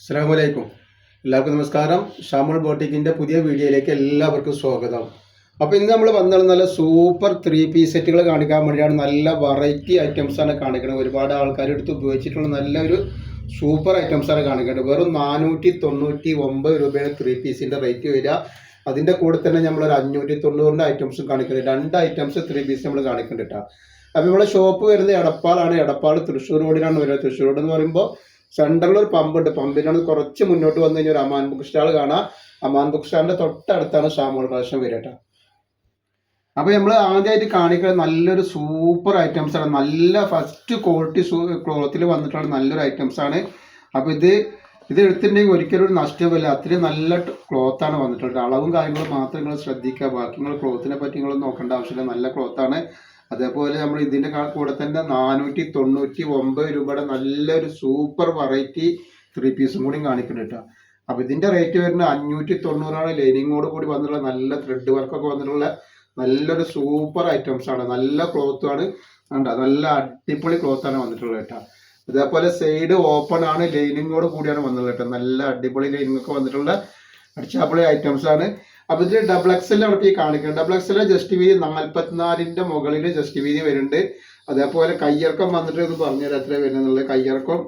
അസ്സാം വലൈക്കും എല്ലാവർക്കും നമസ്കാരം. ഷാമുൾ ബോട്ടിക്കിന്റെ പുതിയ വീഡിയോയിലേക്ക് എല്ലാവർക്കും സ്വാഗതം. അപ്പോൾ ഇന്ന് നമ്മൾ വന്നത് നല്ല സൂപ്പർ ത്രീ പീസ് സെറ്റുകൾ കാണിക്കാൻ വേണ്ടിയാണ്. നല്ല വെറൈറ്റി ഐറ്റംസ് ആണ് കാണിക്കുന്നത്. ഒരുപാട് ആൾക്കാർ എടുത്ത് ഉപയോഗിച്ചിട്ടുള്ള നല്ലൊരു സൂപ്പർ ഐറ്റംസ് ആണ് കാണിക്കുന്നത്. വെറും നാനൂറ്റി തൊണ്ണൂറ്റി ഒമ്പത് രൂപയാണ് ത്രീ പീസിന്റെ റേറ്റ് വരിക. അതിന്റെ കൂടെ തന്നെ നമ്മളൊരു അഞ്ഞൂറ്റി തൊണ്ണൂറിന്റെ ഐറ്റംസും കാണിക്കുന്നുണ്ട്. രണ്ട് ഐറ്റംസ് ത്രീ പീസ് നമ്മൾ കാണിക്കുന്നുണ്ട് കേട്ടോ അപ്പോൾ നമ്മളെ ഷോപ്പ് വരുന്നത് എടപ്പാളാണ്. എടപ്പാൾ തൃശ്ശൂർ റോഡിലാണ് വരുന്നത്. തൃശ്ശൂർ റോഡ് എന്ന് പറയുമ്പോൾ സെൻട്രലിൽ ഒരു പമ്പുണ്ട്. പമ്പിനാണ് കുറച്ച് മുന്നോട്ട് വന്നു കഴിഞ്ഞാൽ ഒരു അമാൻ ബുക്ക് സ്റ്റാൾ കാണാം. അമാൻ ബുക്ക് സ്റ്റാളിന്റെ തൊട്ടടുത്താണ് ഷാമോൾ കളക്ഷൻ വരിക അപ്പോൾ നമ്മൾ ആദ്യമായിട്ട് കാണിക്കുന്നത് നല്ലൊരു സൂപ്പർ ഐറ്റംസ് ആണ്. നല്ല ഫസ്റ്റ് ക്വാളിറ്റി ക്ലോത്തിൽ വന്നിട്ടുള്ള നല്ലൊരു ഐറ്റംസ് ആണ്. അപ്പോൾ ഇത് ഇത് എടുത്തിട്ടുണ്ടെങ്കിൽ ഒരിക്കലും ഒരു നഷ്ടമില്ല അത്രയും നല്ല ക്ലോത്ത് ആണ് വന്നിട്ടുള്ളത്. അളവും കാര്യങ്ങളും മാത്രം നിങ്ങൾ ശ്രദ്ധിക്കുക. ബാക്കി നിങ്ങൾ ക്ലോത്തിനെ പറ്റി നിങ്ങൾ നോക്കേണ്ട ആവശ്യമില്ല. നല്ല ക്ലോത്ത് ആണ്. അതേപോലെ നമ്മൾ ഇതിന്റെ കൂടെ തന്നെ നാനൂറ്റി തൊണ്ണൂറ്റി ഒമ്പത് രൂപയുടെ നല്ലൊരു സൂപ്പർ വെറൈറ്റി ത്രീ പീസും കൂടി കാണിക്കുന്നുണ്ട് കേട്ടോ. അപ്പൊ ഇതിന്റെ റേറ്റ് വരുന്നത് അഞ്ഞൂറ്റി തൊണ്ണൂറാണ്. ലൈനിങ്ങോട് കൂടി വന്നിട്ടുള്ള നല്ല ത്രെഡ് വർക്കൊക്കെ വന്നിട്ടുള്ള നല്ലൊരു സൂപ്പർ ഐറ്റംസ് ആണ്. നല്ല ക്ലോത്തും ആണ്. കണ്ടോ? നല്ല അടിപൊളി ക്ലോത്താണ് വന്നിട്ടുള്ളത് കേട്ടോ. അതേപോലെ സൈഡ് ഓപ്പൺ ആണ് ലൈനിങ്ങോട് കൂടിയാണ് വന്നത് കേട്ടോ. നല്ല അടിപൊളി ലൈനിങ് ഒക്കെ വന്നിട്ടുള്ള അടിച്ചാപ്പൊളി ഐറ്റംസ് ആണ്. അപ്പൊ ഇതിൽ ഡബിൾ എക്സലാണ് ഇപ്പൊ ഈ കാണിക്കുന്നത്. ഡബിൾ എക്സലിലെ ജസ്റ്റ് വീതി നാൽപ്പത്തിനാലിന്റെ മുകളിൽ ജസ്റ്റ് വീതി വരുന്നുണ്ട്. അതേപോലെ കയ്യിറക്കം വന്നിട്ട് ഒന്ന് പറഞ്ഞുതരാം എത്ര വരുന്നുള്ളത് കയ്യിറക്കം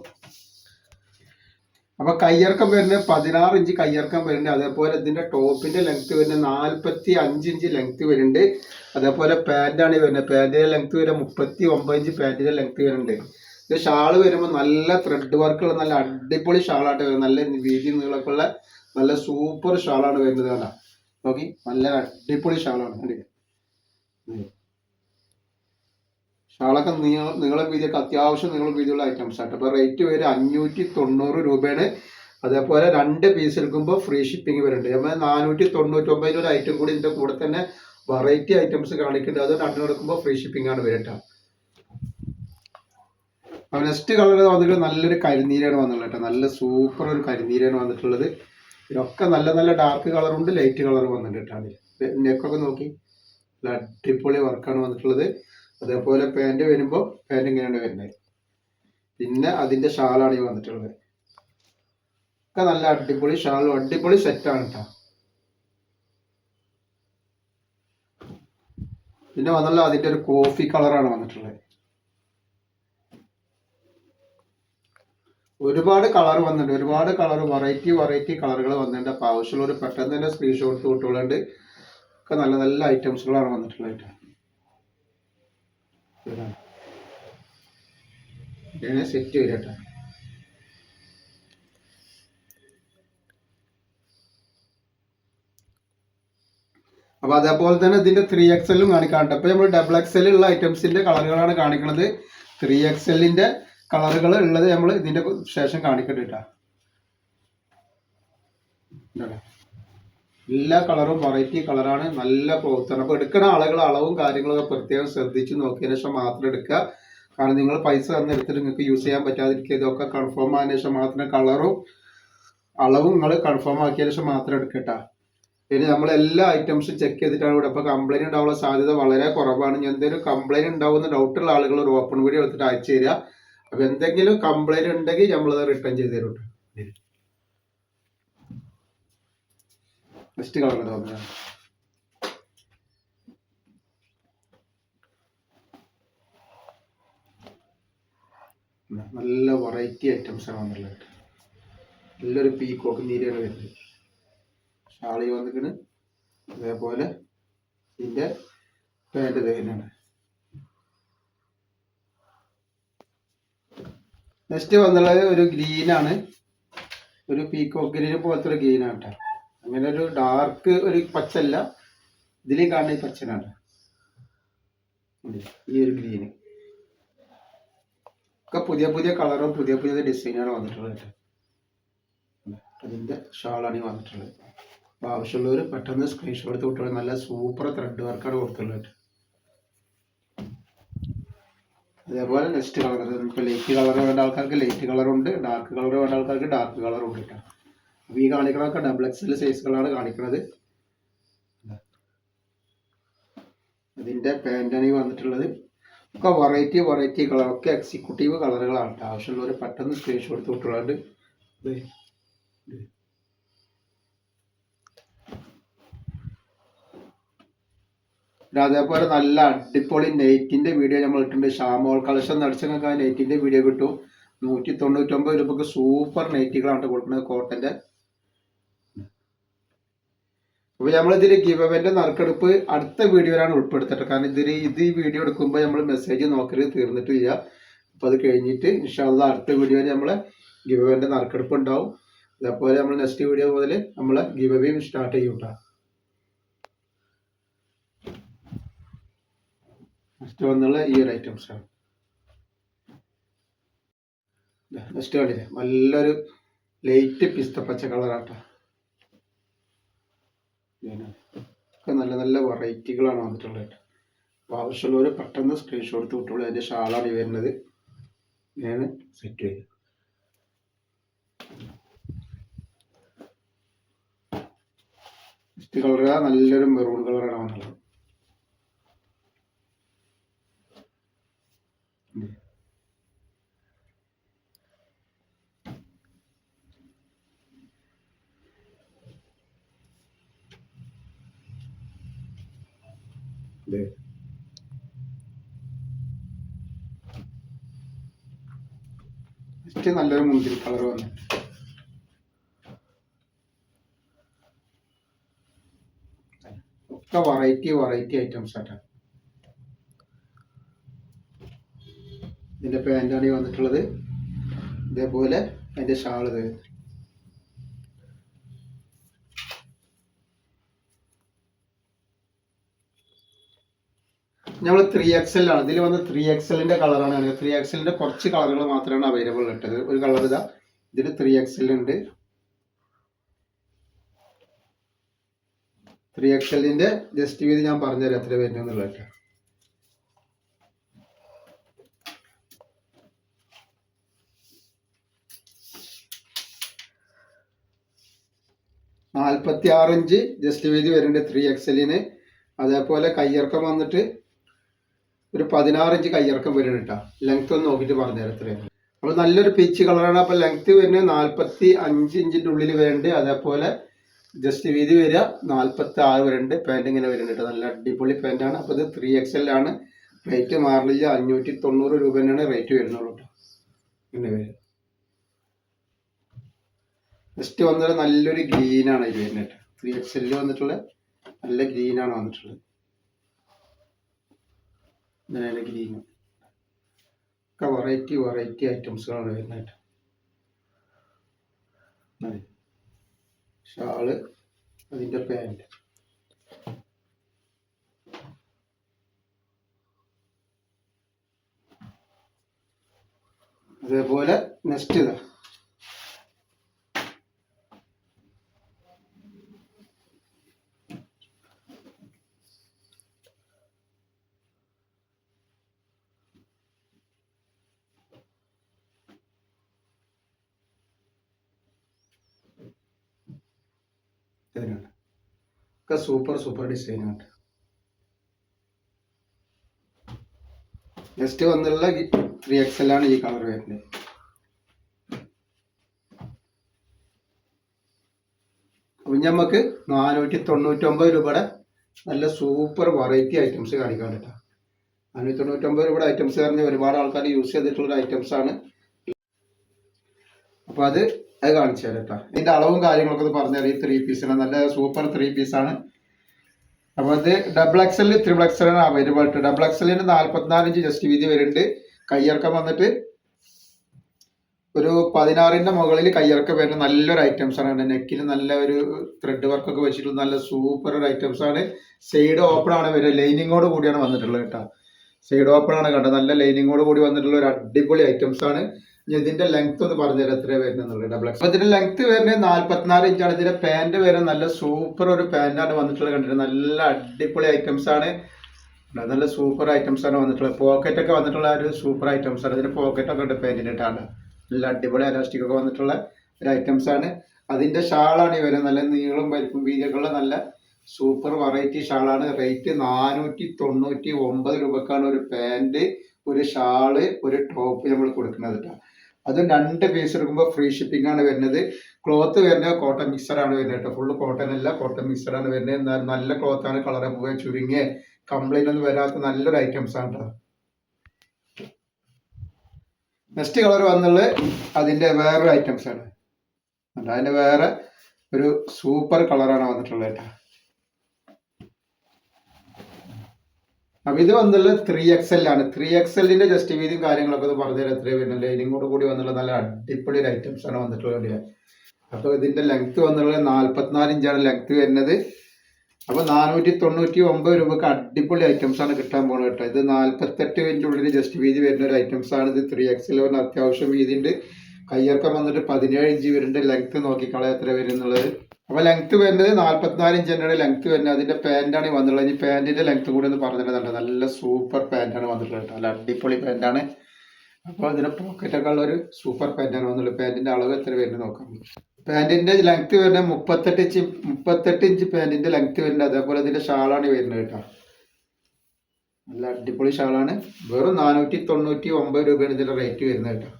അപ്പൊ കയ്യിറക്കം വരുന്നത് പതിനാറ് ഇഞ്ച് കയ്യിറക്കം വരുന്നുണ്ട്. അതേപോലെ ഇതിന്റെ ടോപ്പിന്റെ ലെങ്ത് വരുന്നത് നാൽപ്പത്തി അഞ്ച് ഇഞ്ച് ലെങ്ത് വരുന്നുണ്ട്. അതേപോലെ പാന്റാണ് ഈ വരുന്നത്. പാന്റിന്റെ ലെങ്ത് വരുന്നത് മുപ്പത്തി ഒമ്പത് ഇഞ്ച് പാന്റിന്റെ ലെങ്ത് വരുന്നുണ്ട്. ഇത് ഷാൾ വരുമ്പോൾ നല്ല ത്രെഡ് വർക്കുള്ള നല്ല അടിപൊളി ഷാളായിട്ട് വരുന്നത്. നല്ല വീതി നീളൊക്കെ ഉള്ള നല്ല സൂപ്പർ ഷാളാണ് വരുന്നത് കാണാം നോക്കി നല്ല അടിപൊളി ഷാളാണ്. ഷാളൊക്കെ നീള നീളം വീതിയൊക്കെ അത്യാവശ്യം നീളം വീതിയുള്ള ഐറ്റംസ് ആയിട്ട് അപ്പോൾ റേറ്റ് വരെ അഞ്ഞൂറ്റി തൊണ്ണൂറ് രൂപയാണ്. അതേപോലെ രണ്ട് പീസ് എടുക്കുമ്പോൾ ഫ്രീ ഷിപ്പിംഗ് വരുന്നുണ്ട്. നമ്മൾ നാനൂറ്റി തൊണ്ണൂറ്റി ഒമ്പതിന് ഒരു ഐറ്റം കൂടി ഇതിന്റെ കൂടെ തന്നെ വെറൈറ്റി ഐറ്റംസ് കാണിക്കുന്നുണ്ട്. അത് രണ്ടും എടുക്കുമ്പോൾ ഫ്രീ ഷിപ്പിംഗ് ആണ് വരട്ടോ നെക്സ്റ്റ് കളർ വന്നിട്ട് നല്ലൊരു കരിനീരാണ് വന്നിട്ടുള്ളത് നല്ല സൂപ്പർ ഒരു കരിനീരാണ് വന്നിട്ടുള്ളത്. ഇതിനൊക്കെ നല്ല നല്ല ഡാർക്ക് കളറുണ്ട് ലൈറ്റ് കളർ വന്നിട്ടുണ്ട് നെക്കൊക്കെ നോക്കി. നല്ല അടിപൊളി വർക്കാണ് വന്നിട്ടുള്ളത്. അതേപോലെ പാന്റ് വരുമ്പോൾ പാന്റ് ഇങ്ങനെയാണ് വരുന്നത്. പിന്നെ അതിന്റെ ഷാളാണ് ഈ വന്നിട്ടുള്ളത്. ഒക്കെ നല്ല അടിപൊളി ഷാളും അടിപൊളി സെറ്റാണ് കേട്ടോ. പിന്നെ വന്നുള്ള അതിന്റെ ഒരു കോഫി കളറാണ് വന്നിട്ടുള്ളത്. ഒരുപാട് കളർ വന്നിട്ടുണ്ട്. ഒരുപാട് കളർ വെറൈറ്റി വെറൈറ്റി കളറുകൾ വന്നിട്ടുണ്ട്. അപ്പോൾ ആവശ്യമുള്ളവർ പെട്ടെന്ന് തന്നെ സ്ക്രീൻഷോട്ട് വിട്ടുകൊണ്ട് ഒക്കെ നല്ല നല്ല ഐറ്റംസുകളാണ് വന്നിട്ടുള്ളത് സെറ്റ് വരട്ടെ അപ്പൊ അതേപോലെ തന്നെ ഇതിന്റെ ത്രീ എക്സലും കാണിക്കാറുണ്ട് അപ്പൊ നമ്മൾ ഡബിൾ ഉള്ള ഐറ്റംസിന്റെ കളറുകളാണ് കാണിക്കുന്നത് ത്രീ എക്സലിന്റെ കളറുകൾ ഉള്ളത് നമ്മൾ ഇതിന്റെ ശേഷം കാണിക്കട്ടെ കേട്ടോ എല്ലാ കളറും വെറൈറ്റി കളറാണ്. നല്ല ക്ലോത്താണ് അപ്പോൾ എടുക്കുന്ന ആളുകൾ അളവും കാര്യങ്ങളൊക്കെ പ്രത്യേകം ശ്രദ്ധിച്ച് നോക്കിയതിനു ശേഷം മാത്രം എടുക്കുക. കാരണം നിങ്ങൾ പൈസ തന്ന എടുത്തിട്ട് നിങ്ങൾക്ക് യൂസ് ചെയ്യാൻ പറ്റാതിരിക്കുക. ഇതൊക്കെ കൺഫേം ആയതിനു ശേഷം മാത്രം കളറും അളവും നിങ്ങൾ കൺഫേം ആക്കിയതിനു ശേഷം മാത്രം എടുക്കട്ടാ പിന്നെ നമ്മൾ എല്ലാ ഐറ്റംസും ചെക്ക് ചെയ്തിട്ടാണ് ഇവിടെ. അപ്പൊ കംപ്ലൈന്റ് ഉണ്ടാവാനുള്ള സാധ്യത വളരെ കുറവാണ്. എന്തെങ്കിലും കംപ്ലൈന്റ് ഉണ്ടാവുന്ന ഡൗട്ടുള്ള ആളുകൾ ഒരു ഓപ്പൺ വീഡിയോ എടുത്തിട്ട് അയച്ചു തരിക. അപ്പോൾ എന്തെങ്കിലും കംപ്ലൈന്റ് ഉണ്ടെങ്കിൽ നമ്മളത് റിട്ടേൺ ചെയ്ത് തരും നെക്സ്റ്റ് കളർ തോന്നുന്നത് നല്ല വെറൈറ്റി ഐറ്റംസ് ആണ് വന്നിട്ടുള്ളത്. നല്ലൊരു പീക്കോക്ക് നീരാണ് വരുന്നത്. ഷാളി വന്നിക്കണ് അതേപോലെ ഇതിന്റെ പാന്റ് തന്നെയാണ് നെക്സ്റ്റ് വന്നുള്ളത് ഒരു ഗ്രീനാണ് ഒരു പീക്കോ ഗ്രീൻ പോലത്തെ ഒരു ഗ്രീനാണ് കേട്ടോ. അങ്ങനെ ഒരു ഡാർക്ക് ഒരു പച്ചല്ല ഇതിലേ കാണുന്ന ഈ പച്ചനാണ് ഈ ഒരു ഗ്രീന് ഒക്കെ പുതിയ പുതിയ കളറും പുതിയ പുതിയ ഡിസൈനാണ് വന്നിട്ടുള്ളത് കേട്ടോ. അതിന്റെ ഷാളാണ് വന്നിട്ടുള്ളത്. അപ്പോൾ ആവശ്യമുള്ളവർ പെട്ടെന്ന് സ്ക്രീൻഷോട്ട് എടുത്ത് വിട്ടോളൂ. നല്ല സൂപ്പർ ത്രെഡ് വർക്കാണ് കൊടുത്തുള്ളത് കേട്ടോ. അതേപോലെ നെക്സ്റ്റ് കളർ നമുക്ക് ലൈറ്റ് കളർ വേണ്ട ആൾക്കാർക്ക് ലൈറ്റ് കളറുണ്ട് ഡാർക്ക് കളർ വേണ്ട ആൾക്കാർക്ക് ഡാർക്ക് കളറുണ്ട് കേട്ടോ അപ്പോൾ ഈ കാണിക്കണതൊക്കെ ഡബിൾ എക്സൽ സൈസുകളാണ് കാണിക്കുന്നത് ഇതിന്റെ പാന്റാണ് വന്നിട്ടുള്ളത്. ഒക്കെ വെറൈറ്റി വെറൈറ്റി കളർ ഒക്കെ എക്സിക്യൂട്ടീവ് കളറുകളാണ്. ആവശ്യമുള്ളവർ പെട്ടെന്ന് സ്ക്രീൻഷോട്ട് എടുത്ത് വിട്ടുള്ളത് പിന്നെ അതേപോലെ നല്ല അടിപൊളി നെയ്റ്റിന്റെ വീഡിയോ നമ്മൾ ഇട്ടിട്ടുണ്ട്. ഷാമോൾ കളക്ഷൻ നടിച്ചാൽ നെയ്റ്റിന്റെ വീഡിയോ കിട്ടും. നൂറ്റി തൊണ്ണൂറ്റൊമ്പത് രൂപക്ക് സൂപ്പർ നെയ്റ്റുകളാണ് കൊടുക്കുന്നത് കോട്ടന്റെ. അപ്പൊ നമ്മളിതിൽ ഗിവ് നറുക്കെടുപ്പ് അടുത്ത വീഡിയോയിലാണ് ഉൾപ്പെടുത്തിട്ട് കാരണം ഇതിൽ ഇത് ഈ വീഡിയോ എടുക്കുമ്പോൾ നമ്മൾ മെസ്സേജ് നോക്കരുത് തീർന്നിട്ടില്ല. അപ്പൊ അത് കഴിഞ്ഞിട്ട് ഇൻഷാല്ല അടുത്ത വീഡിയോയിൽ നമ്മളെ ഗിവ് നറുക്കെടുപ്പ് ഉണ്ടാവും. അതേപോലെ നമ്മൾ നെക്സ്റ്റ് വീഡിയോ മുതൽ നമ്മൾ ഗിവ് സ്റ്റാർട്ട് ചെയ്യും കേട്ടോ നെക്സ്റ്റ് വന്നുള്ള ഈ ഒരു ഐറ്റംസ് ആണ്. നെക്സ്റ്റ് കണ്ടില്ലേ നല്ലൊരു ലൈറ്റ് പിസ്ത പച്ച കളറാട്ടോ ഒക്കെ നല്ല നല്ല വെറൈറ്റികളാണ് വന്നിട്ടുള്ളത് കേട്ടോ. അപ്പോൾ ആവശ്യമുള്ളവർ പെട്ടെന്ന് സ്ക്രീൻഷോട്ട് എടുത്ത് വിട്ടോളൂ. അതിന്റെ ഷാളാണ് ഈ വരുന്നത്. ഇങ്ങനെയാണ് സെറ്റ് ചെയ്തത് നെക്സ്റ്റ് കളർ നല്ലൊരു മെറൂൺ കളറാണ് വന്നുള്ളത് ഇത് ഫസ്റ്റ് നല്ലൊരു മുന്തിരി കളർ വന്നു. ഒക്കെ വെറൈറ്റി വെറൈറ്റി ഐറ്റംസ് ആയിട്ടാണ് ഇതിന്റെ പാന്റാണ് വന്നിട്ടുള്ളത്. ഇതേപോലെ അതിന്റെ ഷാൾ ഇത്. നമ്മൾ ത്രീ എക്സൽ ആണ്. ഇതിൽ വന്ന് ത്രീ എക്സലിന്റെ കളറാണ് ത്രീ എക്സലിന്റെ കുറച്ച് കളറുകൾ മാത്രമാണ് അവൈലബിൾ ഇട്ടത് ഒരു കളർ ഇതാ. ഇതിൽ ത്രീ എക്സലുണ്ട് ത്രീ എക്സലിന്റെ ജസ്റ്റ് വീതി ഞാൻ പറഞ്ഞുതരാം എത്ര വരുന്നുള്ളത് നാൽപ്പത്തി ആറ് ഇഞ്ച് ജസ്റ്റ് വീതി വരുന്നുണ്ട് ത്രീ എക്സലിന് അതേപോലെ കയ്യിറക്കം വന്നിട്ട് ഒരു പതിനാറ് ഇഞ്ച് കയ്യിറക്കം വരുന്നുണ്ട് കേട്ടോ ലെങ്ത് ഒന്ന് നോക്കിയിട്ട് പറഞ്ഞുതരാം എത്രയാണ് അപ്പോൾ നല്ലൊരു പിച്ച് കളറാണ് അപ്പോൾ ലെങ്ത് വരുന്നത് നാൽപ്പത്തി അഞ്ച് ഇഞ്ചിന്റെ ഉള്ളിൽ വരുന്നുണ്ട് അതേപോലെ ജസ്റ്റ് വീതി വരിക നാൽപ്പത്തി ആറ് വരുന്നുണ്ട് പാന്റ് ഇങ്ങനെ വരുന്നുണ്ട് നല്ല അടിപൊളി പാന്റാണ് അപ്പോൾ ഇത് ത്രീ എക്സ് ആണ്. റേറ്റ് മാറില്ല. അഞ്ഞൂറ്റി തൊണ്ണൂറ് രൂപ തന്നെയാണ് റേറ്റ് വരുന്നുള്ളൂ കേട്ടോ ഇങ്ങനെ വരും ജസ്റ്റ് വന്നത് നല്ലൊരു ഗ്രീനാണ് ഇത് വരുന്നത് ത്രീ എക്സ് എല്ലിൽ വന്നിട്ടുള്ള നല്ല ഗ്രീനാണ് വന്നിട്ടുള്ളത്. ഇങ്ങനെയാണ് ഗ്രീൻ ഒക്കെ വെറൈറ്റി വെറൈറ്റി ഐറ്റംസുകളാണ് വരുന്നത് അതെ. ഷാൾ അതിന്റെ പാന്റ് അതേപോലെ നെക്സ്റ്റ് ഇതാ. ഇതിനാണ് ഒക്കെ സൂപ്പർ സൂപ്പർ ഡിസൈനാണ് നെക്സ്റ്റ് വന്നുള്ള ത്രീ എക്സൽ ആണ് ഈ കളർ വരുന്നത്. അപ്പം നമുക്ക് നാനൂറ്റി തൊണ്ണൂറ്റൊമ്പത് രൂപയുടെ നല്ല സൂപ്പർ വെറൈറ്റി ഐറ്റംസ് കാണിക്കാൻ കേട്ടോ നാനൂറ്റി തൊണ്ണൂറ്റൊമ്പത് രൂപയുടെ ഐറ്റംസ് പറഞ്ഞ് ഒരുപാട് ആൾക്കാർ യൂസ് ചെയ്തിട്ടുള്ള ഐറ്റംസ് ആണ്. അപ്പോൾ അത് അത് കാണിച്ചു തരാം കേട്ടോ. ഇതിന്റെ അളവും കാര്യങ്ങളൊക്കെ ഒന്ന് പറഞ്ഞുതരാം ഈ ത്രീ പീസിന് നല്ല സൂപ്പർ ത്രീ പീസാണ് അപ്പോൾ അത് ഡബിൾ എക്സൽ ത്രിബിൾ എക്സൽ ആണ് അവൈലബിൾ ആയിട്ട് ഡബിൾ എക്സലിന് നാല്പത്തിനാല് ഇഞ്ച് ജസ്റ്റ് വീതി വരുന്നുണ്ട്. കയ്യിറക്കം വന്നിട്ട് ഒരു പതിനാറിന്റെ മുകളിൽ കയ്യിറക്കം വരുന്ന നല്ലൊരു ഐറ്റംസ് ആണ് നെക്കിൽ നല്ല ഒരു ത്രെഡ് വർക്ക് ഒക്കെ വെച്ചിട്ടുള്ള നല്ല സൂപ്പർ ഒരു ഐറ്റംസ് ആണ്. സൈഡ് ഓപ്പൺ ആണ് വരുന്നത് ലൈനിങ്ങോട് കൂടിയാണ് വന്നിട്ടുള്ളത് കേട്ടോ. സൈഡ് ഓപ്പൺ ആണ് കണ്ടത്. നല്ല ലൈനിങ്ങോട് കൂടി വന്നിട്ടുള്ള ഒരു അടിപൊളി ഐറ്റംസ് ആണ്. ഇതിന്റെ ലെങ്ത് ഒന്ന് പറഞ്ഞുതരാം എത്ര വരുന്നത് ഡബിൾ എക്സ് ഇതിന്റെ ലെങ്ത് വരുന്നത് നാല്പത്തിനാല് ഇഞ്ചാണ് ഇതിന്റെ പാന്റ് വരെ നല്ല സൂപ്പർ ഒരു പാന്റാണ് വന്നിട്ടുള്ളത് കണ്ടിട്ട് നല്ല അടിപൊളി ഐറ്റംസ് ആണ്. നല്ല സൂപ്പർ ഐറ്റംസ് ആണ് വന്നിട്ടുള്ളത്. പോക്കറ്റ് ഒക്കെ വന്നിട്ടുള്ള ഒരു സൂപ്പർ ഐറ്റംസ് ആണ്. ഇതിന്റെ പോക്കറ്റ് ഒക്കെ ഉണ്ട് പാന്റിന്റെ ഇട്ടാണ് നല്ല അടിപൊളി അലാസ്റ്റിക് ഒക്കെ വന്നിട്ടുള്ള ഒരു ഐറ്റംസ് ആണ്. അതിന്റെ ഷാളാണ് ഈ വരുന്നത്. നല്ല നീളും വലിപ്പം വീതിയൊക്കെയുള്ള നല്ല സൂപ്പർ വെറൈറ്റി ഷാളാണ്. റേറ്റ് നാനൂറ്റി തൊണ്ണൂറ്റി ഒമ്പത് രൂപക്കാണ് ഒരു പാന്റ് ഒരു ഷാൾ ഒരു ടോപ്പ് നമ്മൾ കൊടുക്കുന്നത് കേട്ടോ. അതും രണ്ട് പീസ് എടുക്കുമ്പോൾ ഫ്രീ ഷിപ്പിംഗ് ആണ് വരുന്നത്. ക്ലോത്ത് വരുന്നത് കോട്ടൺ മിക്സറാണ് വരുന്നത് കേട്ടോ ഫുൾ കോട്ടൺ അല്ല കോട്ടൺ മിക്സറാണ് വരുന്നത്. നല്ല ക്ലോത്ത് ആണ് കളറ് പോവുക. ചുരുങ്ങിയ കംപ്ലൈന്റ് ഒന്നും വരാത്ത നല്ലൊരു ഐറ്റംസ് ആണ് കേട്ടോ നെക്സ്റ്റ് കളർ വന്നുള്ളത് അതിന്റെ വേറൊരു ഐറ്റംസ് ആണ്? അതിന്റെ വേറെ ഒരു സൂപ്പർ കളറാണ് വന്നിട്ടുള്ളത് കേട്ടോ അപ്പൊ ഇത് വന്നുള്ളത് ത്രീ എക്സ് എൽ ആണ്. ത്രീ എക്സ് എല്ലിന്റെ ജസ്റ്റ് വീതിയും കാര്യങ്ങളൊക്കെ ഒന്ന് പറഞ്ഞുതരാം എത്രയും വരുന്നത് ഇതിനും കൂടെ കൂടി വന്നുള്ള നല്ല അടിപൊളി ഒരു ഐറ്റംസ് ആണ് വന്നിട്ടുള്ളത് അപ്പൊ ഇതിന്റെ ലെങ്ത് വന്നുള്ളത് നാല്പത്തിനാല് ഇഞ്ചാണ് ലെങ്ത് വരുന്നത്. അപ്പൊ നാനൂറ്റി തൊണ്ണൂറ്റി ഒമ്പത് രൂപക്ക് അടിപൊളി ഐറ്റംസ് ആണ് കിട്ടാൻ പോകുന്നത് കേട്ടോ. ഇത് നാല്പത്തെട്ട് ഇഞ്ച് ഉള്ളിൽ ജസ്റ്റ് വീതി വരുന്ന ഒരു ഐറ്റംസ് ആണ്. ഇത് ത്രീ എക്സ് പറഞ്ഞ അത്യാവശ്യം വീതിയുണ്ട്. കയ്യിറക്കം വന്നിട്ട് പതിനേഴ് ഇഞ്ച് വരുന്നുണ്ട്. ലെങ്ത് നോക്കിക്കളയാം എത്ര വരും അപ്പൊ ലെങ്ത് വരുന്നത് നാല്പത്തിനാല് ഇഞ്ച് തന്നെയാണ്. ലെങ്ത് വരുന്നത് അതിന്റെ പാന്റാണ് ഈ വന്നിട്ടുള്ളത്. ഇനി പാന്റിന്റെ ലെങ്ത് കൂടി ഒന്ന് പറഞ്ഞിട്ടുണ്ട് നല്ല സൂപ്പർ പാന്റാണ് വന്നിട്ടുള്ളത് നല്ല അടിപൊളി പാന്റാണ് അപ്പോൾ ഇതിന്റെ പോക്കറ്റൊക്കെ ഉള്ള ഒരു സൂപ്പർ പാന്റാണ് വന്നിട്ടുള്ളത്. പാന്റിന്റെ അളവ് എത്ര വരുന്നത് നോക്കാം. പാന്റിന്റെ ലെങ്ത് വരുന്നത് മുപ്പത്തെട്ട് ഇഞ്ച് മുപ്പത്തെട്ട് ഇഞ്ച് പാന്റിന്റെ ലെങ്ത് വരുന്നത്. അതേപോലെ ഇതിന്റെ ഷാളാണ് ഈ വരുന്നത് കേട്ടോ. നല്ല അടിപൊളി ഷാളാണ്. വെറും നാനൂറ്റി തൊണ്ണൂറ്റി ഒമ്പത് രൂപയാണ് ഇതിന്റെ റേറ്റ് വരുന്നത് കേട്ടോ.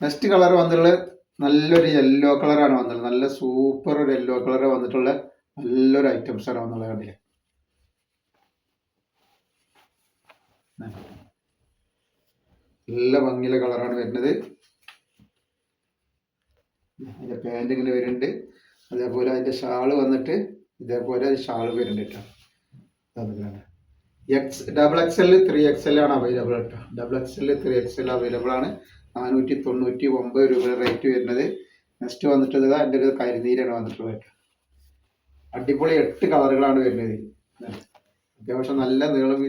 നെക്സ്റ്റ് കളർ വന്നിട്ടുള്ളത് നല്ലൊരു യെല്ലോ കളറാണ് വന്നത് നല്ല സൂപ്പർ ഒരു യെല്ലോ കളർ വന്നിട്ടുള്ള നല്ലൊരു ഐറ്റംസ് ആണ് വന്നുള്ളത് കണ്ടില്ലേ നല്ല ഭംഗിയുള്ള കളറാണ് വരുന്നത്. അതിന്റെ പാന്റ് ഇങ്ങനെ വരുന്നുണ്ട്. അതേപോലെ അതിന്റെ ഷാൾ വന്നിട്ട് ഇതേപോലെ ഷാൾ വരുന്നുണ്ട് കേട്ടോ. X double X L three X L ആണ് അവൈലബിൾ കേട്ടോ. Double X L three X L available ആണ്. നാനൂറ്റി തൊണ്ണൂറ്റി ഒമ്പത് രൂപ റേറ്റ് വരുന്നത്. നെക്സ്റ്റ് വന്നിട്ടുള്ളത് എന്റെ ഒരു കരിനീരാണ് വന്നിട്ടുള്ളത് അടിപൊളി എട്ട് കളറുകളാണ് വരുന്നത്. അത്യാവശ്യം നല്ല നീളം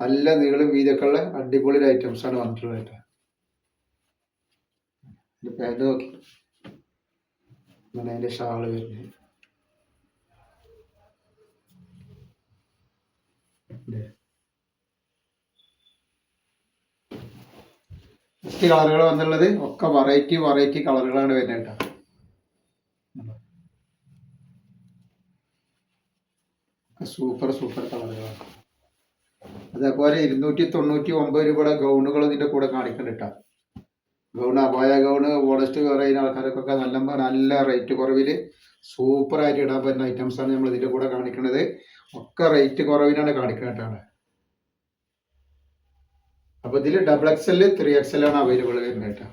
നല്ല നീളം വീതിയൊക്കെ ഉള്ള അടിപൊളി ഐറ്റംസ് ആണ് വന്നിട്ടുള്ളത് പാന്റ് നോക്കി. അതിന്റെ ഷാൾ വരുന്നത്. നെക്സ്റ്റ് കളറുകൾ വന്നുള്ളത് ഒക്കെ വെറൈറ്റി വെറൈറ്റി കളറുകളാണ് വരുന്നത് കേട്ടോ. സൂപ്പർ സൂപ്പർ കളറുകളാണ് അതേപോലെ ഇരുന്നൂറ്റി തൊണ്ണൂറ്റി ഒമ്പത് രൂപയുടെ ഗൗണുകൾ ഇതിന്റെ കൂടെ കാണിക്കുന്നുണ്ട് കേട്ടോ. ഗൗൺ അപായ ഗൗണ് ഓണസ്റ്റ് പറയുന്ന ആൾക്കാർക്കൊക്കെ നല്ല നല്ല റേറ്റ് കുറവിൽ സൂപ്പർ ആയിട്ട് ഇടാൻ പറ്റുന്ന ഐറ്റംസ് ആണ് നമ്മൾ ഇതിന്റെ കൂടെ കാണിക്കുന്നത്. ഒക്കെ റേറ്റ് കുറവിനാണ് കാണിക്കുന്നത് അപ്പൊ ഇതിൽ double X L three X L ആണ് അവൈലബിൾ വരുന്നത് കേട്ടോ.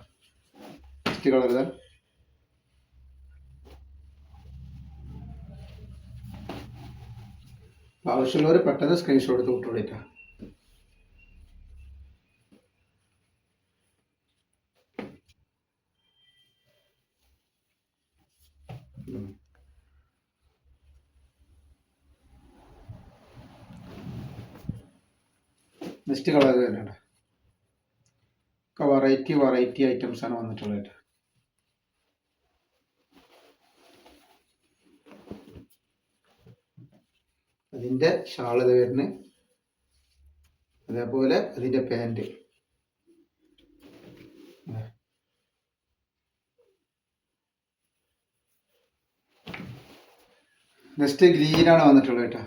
ആവശ്യമുള്ളവർ പെട്ടെന്ന് സ്ക്രീൻഷോട്ട് എടുത്ത് വിട്ടോളിട്ടാ നെക്സ്റ്റ് കളർ തന്നെയാണ്. വെറൈറ്റി വെറൈറ്റി ആണ് വന്നിട്ടുള്ളത്. അതിന്റെ ഷാൾ ഇത് വരുന്നത്. അതേപോലെ അതിന്റെ പാന്റ് നെക്സ്റ്റ് ഗ്രീനാണ് വന്നിട്ടുള്ളത് കേട്ടോ.